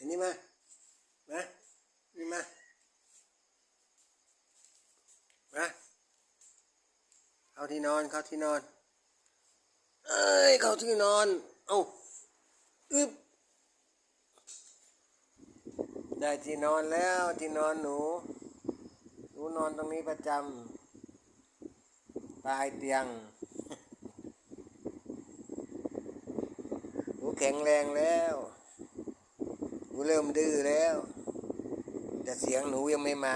อันนี้มามานี่มามาเข้าที่นอนเข้าที่นอน เอ้ยเข้าที่นอน เอ้าอึบได้ที่นอนแล้วที่นอนหนู หนูนอนตรงนี้ประจำปลายเตียง หนูแข็งแรงแล้ว นูเริ่มดื้อแล้ว แต่เสียงหนูยังไม่มา